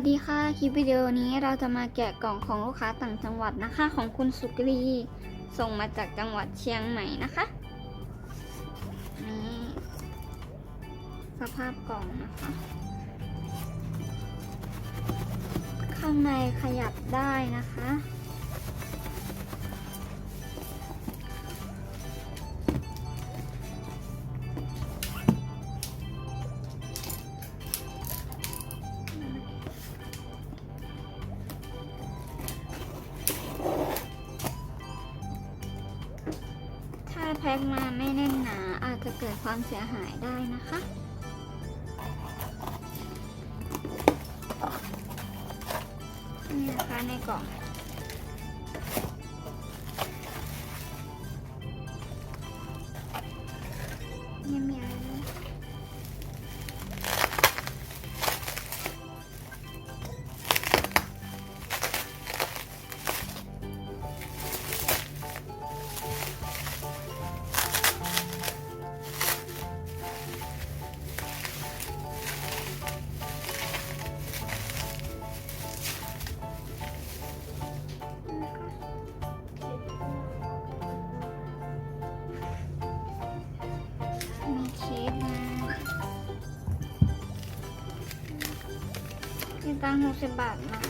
วัสดีค่ะ คลิปวิดีโอนี้เราจะมาแกะกล่องของลูกค้าต่างจังหวัดนะคะ ของคุณสุกรี ส่งมาจากจังหวัดเชียงใหม่นะคะนี่สภาพกล่องนะคะ ข้างในขยับได้นะคะ พ็คมาไม่แน่นหนาอาจจะเกิดความเสียหายได้นะคะนี่นะคะในกล่องยัง มีตังหกสิบบาทมา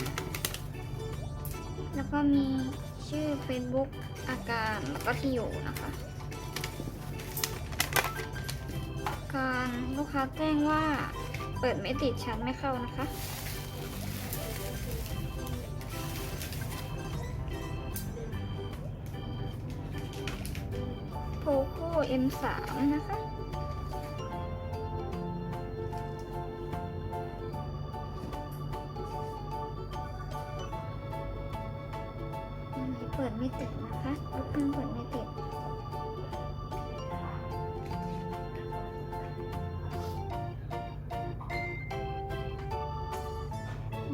แล้วก็มีชื่อ Facebook อาการแล้วก็ที่อยู่นะคะ การลูกค้าแจ้งว่าเปิดไม่ติดชัดไม่เข้านะคะโ o โ o M3 นะคะ ดไม่ติดนะคะลูกเครื่องเปิดไม่ติด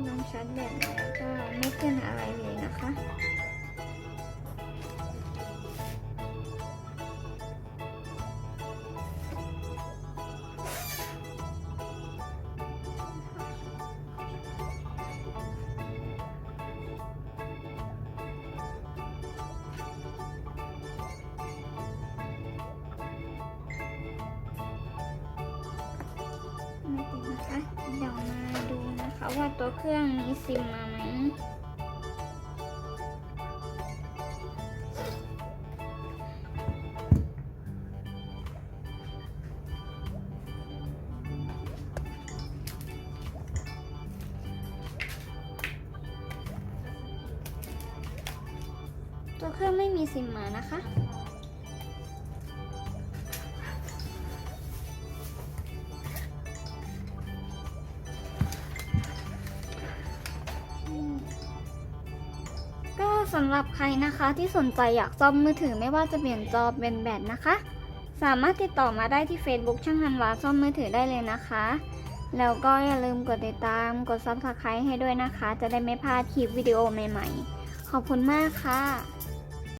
น้องชัดแบบนี้ก็ไม่เป็นอะไรเลยนะคะ เดี๋ยวมาดูนะคะว่าตัวเครื่องนี้ซิมมาไหมตัวเครื่องไม่มีซิมมานะคะ สำหรับใครนะคะที่สนใจอยากซ่อมมือถือไม่ว่าจะเปลี่ยนจอเป็นแบตนะคะ สามารถติดต่อมาได้ที่ Facebook ช่างฮันวาซ่อมมือถือได้เลยนะคะ แล้วก็อย่าลืมกดติดตามกด Subscribe ให้ด้วยนะคะ จะได้ไม่พลาดคลิปวิดีโอใหม่ๆ ขอบคุณมากค่ะ